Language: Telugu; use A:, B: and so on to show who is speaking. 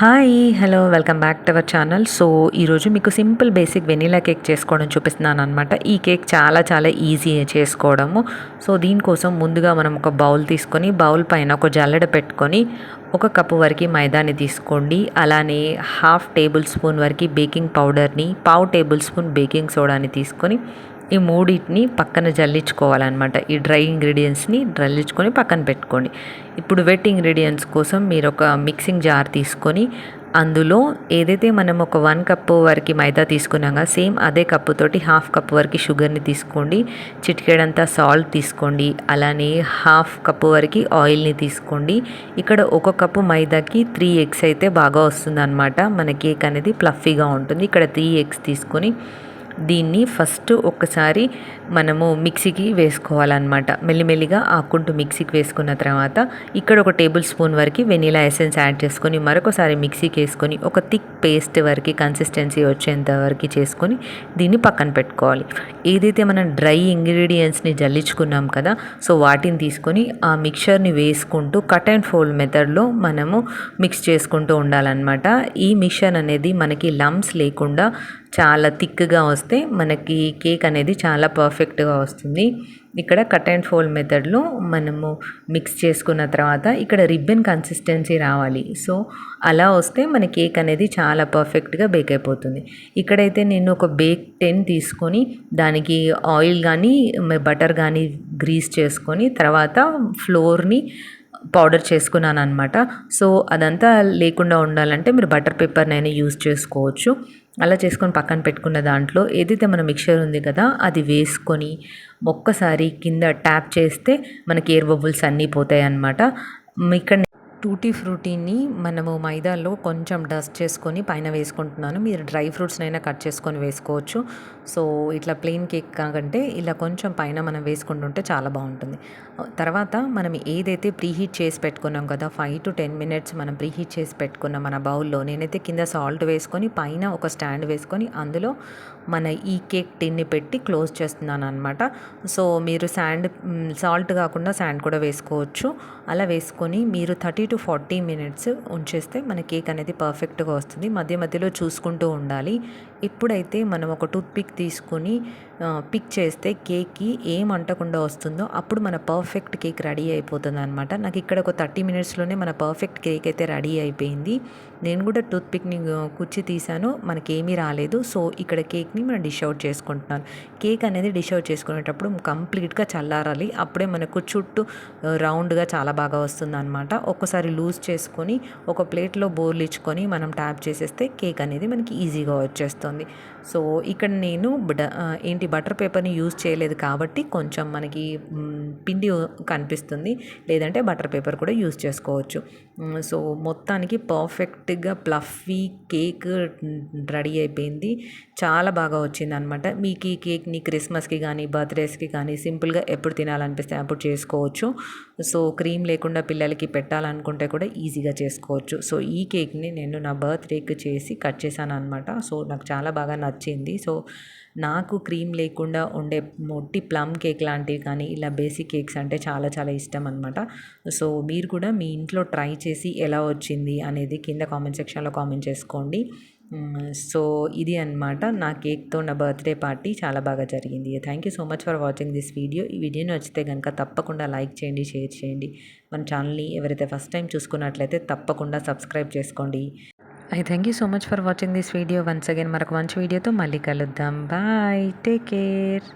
A: Hi hello welcome back to our channel. So ఈరోజు మీకు సింపుల్ బేసిక్ వెనీలా కేక్ చేసుకోవడం చూపిస్తున్నాను అనమాట ఈ కేక్ చాలా చాలా ఈజీ చేసుకోవడము. సో దీనికోసం ముందుగా మనం ఒక బౌల్ తీసుకొని బౌల్ పైన ఒక జల్లెడ పెట్టుకొని ఒక కప్పు వరకు మైదాని తీసుకోండి. అలానే హాఫ్ టేబుల్ స్పూన్ వరకు బేకింగ్ పౌడర్ని పావు టేబుల్ స్పూన్ బేకింగ్ సోడాని తీసుకొని ఈ మూడింటిని పక్కన జల్లించుకోవాలన్నమాట. ఈ డ్రై ఇంగ్రీడియంట్స్ని జల్లించుకొని పక్కన పెట్టుకోండి. ఇప్పుడు వెట్ ఇంగ్రీడియంట్స్ కోసం మీరు ఒక మిక్సింగ్ జార్ తీసుకొని అందులో ఏదైతే మనం ఒక వన్ కప్పు వరకు మైదా తీసుకున్నాగా సేమ్ అదే కప్పుతోటి హాఫ్ కప్ వరకు షుగర్ని తీసుకోండి. చిటికేడంతా సాల్ట్ తీసుకోండి. అలానే హాఫ్ కప్పు వరకు ఆయిల్ని తీసుకోండి. ఇక్కడ ఒక కప్పు మైదాకి త్రీ ఎగ్స్ అయితే బాగా వస్తుంది అనమాట మన కేక్ అనేది ప్లఫీగా ఉంటుంది. ఇక్కడ త్రీ ఎగ్స్ తీసుకొని దీన్ని ఫస్ట్ ఒక్కసారి మనము మిక్సీకి వేసుకోవాలన్నమాట. మెల్లిమెల్లిగా ఆకుంటూ మిక్సీకి వేసుకున్న తర్వాత ఇక్కడ ఒక టేబుల్ స్పూన్ వరకు వెనీలా ఎసెన్స్ యాడ్ చేసుకొని మరొకసారి మిక్సీకి వేసుకొని ఒక థిక్ పేస్ట్ వరకు కన్సిస్టెన్సీ వచ్చేంత వరకు చేసుకొని దీన్ని పక్కన పెట్టుకోవాలి. ఏదైతే మనం డ్రై ఇంగ్రీడియంట్స్ని జల్లించుకున్నాం కదా సో వాటిని తీసుకొని ఆ మిక్చర్ని వేసుకుంటూ కట్ అండ్ ఫోల్డ్ మెథడ్లో మనము మిక్స్ చేసుకుంటూ ఉండాలన్నమాట. ఈ మిక్చర్ అనేది మనకి లమ్స్ లేకుండా చాలా థిక్గా వేస్తే మనకి కేక్ అనేది చాలా పర్ఫెక్ట్గా వస్తుంది. ఇక్కడ కట్ అండ్ ఫోల్డ్ మెథడ్లో మనము మిక్స్ చేసుకున్న తర్వాత ఇక్కడ రిబ్బన్ కన్సిస్టెన్సీ రావాలి. సో అలా వస్తే మన కేక్ అనేది చాలా పర్ఫెక్ట్గా బేక్ అయిపోతుంది. ఇక్కడైతే నేను ఒక బేక్ టెన్ తీసుకొని దానికి ఆయిల్ కానీ బటర్ కానీ గ్రీస్ చేసుకొని తర్వాత ఫ్లోర్ని పౌడర్ చేసుకున్నాను అనమాట సో అదంతా లేకుండా ఉండాలంటే మీరు బటర్ పేపర్నైనా యూస్ చేసుకోవచ్చు. అలా చేసుకొని పక్కన పెట్టుకున్న దాంట్లో ఏదైతే మన మిక్చర్ ఉంది కదా అది వేసుకొని ఒక్కసారి కింద ట్యాప్ చేస్తే మనకి ఎయిర్ బబుల్స్ అన్నీ పోతాయి అన్నమాట ఇక్కడ టూటీ ఫ్రూటీని మనము మైదాలో కొంచెం డస్ట్ చేసుకొని పైన వేసుకుంటున్నాను. మీరు డ్రై ఫ్రూట్స్నైనా కట్ చేసుకొని వేసుకోవచ్చు. సో ఇట్లా ప్లెయిన్ కేక్ కాకంటే ఇలా కొంచెం పైన మనం వేసుకుంటుంటే చాలా బాగుంటుంది. తర్వాత మనం ఏదైతే ప్రీహీట్ చేసి పెట్టుకున్నాం కదా ఫైవ్ టు టెన్ మినిట్స్ మనం ప్రీహీట్ చేసి పెట్టుకున్న మన బౌల్లో నేనైతే కింద సాల్ట్ వేసుకొని పైన ఒక స్టాండ్ వేసుకొని అందులో మన ఈ కేక్ టిన్ని పెట్టి క్లోజ్ చేస్తున్నాను అనమాట సో మీరు శాండ్ సాల్ట్ కాకుండా శాండ్ కూడా వేసుకోవచ్చు. అలా వేసుకొని మీరు థర్టీ టు ఫార్టీ మినిట్స్ ఉంచేస్తే మన కేక్ అనేది పర్ఫెక్ట్గా వస్తుంది. మధ్య మధ్యలో చూసుకుంటూ ఉండాలి. ఇప్పుడైతే మనం ఒక టూత్ పిక్ తీసుకొని పిక్ చేస్తే కేక్కి ఏం అంటకుండా వస్తుందో అప్పుడు మన పర్ఫెక్ట్ కేక్ రెడీ అయిపోతుంది అనమాట నాకు ఇక్కడ ఒక థర్టీ మినిట్స్లోనే మన పర్ఫెక్ట్ కేక్ అయితే రెడీ అయిపోయింది. నేను కూడా టూత్ పిక్ని కుచ్చి తీసాను మనకేమీ రాలేదు. సో ఇక్కడ కేక్ని మనం డిష్ అవుట్ చేసుకుంటున్నాను. కేక్ అనేది డిష్ అవుట్ చేసుకునేటప్పుడు కంప్లీట్గా చల్లారాలి. అప్పుడే మనకు చుట్టూ రౌండ్గా చాలా బాగా వస్తుంది అనమాట ఒక్కసారి లూజ్ చేసుకొని ఒక ప్లేట్లో బోర్లు ఇచ్చుకొని మనం ట్యాప్ చేసేస్తే కేక్ అనేది మనకి ఈజీగా వచ్చేస్తుంది. సో ఇక్కడ నేను ఏంటి బటర్ పేపర్ని యూజ్ చేయలేదు కాబట్టి కొంచెం మనకి పిండి కనిపిస్తుంది. లేదంటే బటర్ పేపర్ కూడా యూజ్ చేసుకోవచ్చు. సో మొత్తానికి పర్ఫెక్ట్గా ప్లఫీ కేక్ రెడీ అయిపోయింది. చాలా బాగా వచ్చింది అనమాట మీకు ఈ కేక్ని క్రిస్మస్కి కానీ బర్త్డేస్కి కానీ సింపుల్గా ఎప్పుడు తినాలనిపిస్తే అప్పుడు చేసుకోవచ్చు. సో క్రీమ్ లేకుండా పిల్లలకి పెట్టాలనుకుంటే కూడా ఈజీగా చేసుకోవచ్చు. సో ఈ కేక్ని నేను నా బర్త్డేకి చేసి కట్ చేశాను అనమాట సో నాకు చాలా బాగా నచ్చింది. సో నాకు క్రీమ్ లేకుండా ఉండే మొట్టి ప్లమ్ కేక్ లాంటివి కానీ ఇలా బేసిక్ కేక్స్ అంటే చాలా చాలా ఇష్టం అనమాట సో మీరు కూడా మీ ఇంట్లో ట్రై చేసి ఎలా వచ్చింది అనేది కింద కామెంట్ సెక్షన్లో కామెంట్ చేసుకోండి. సో ఇది అనమాట నా కేక్తో నా బర్త్డే పార్టీ చాలా బాగా జరిగింది. Thank you so much for watching this video ఈ వీడియో నచ్చితే కనుక తప్పకుండా లైక్ చేయండి షేర్ చేయండి. మన ఛానల్ని ఎవరైతే ఫస్ట్ టైం చూసుకున్నట్లయితే తప్పకుండా సబ్స్క్రైబ్ చేసుకోండి. I thank you so much for watching this video once again మరొక మంచి వీడియోతో మళ్ళీ కలుద్దాం. Bye take care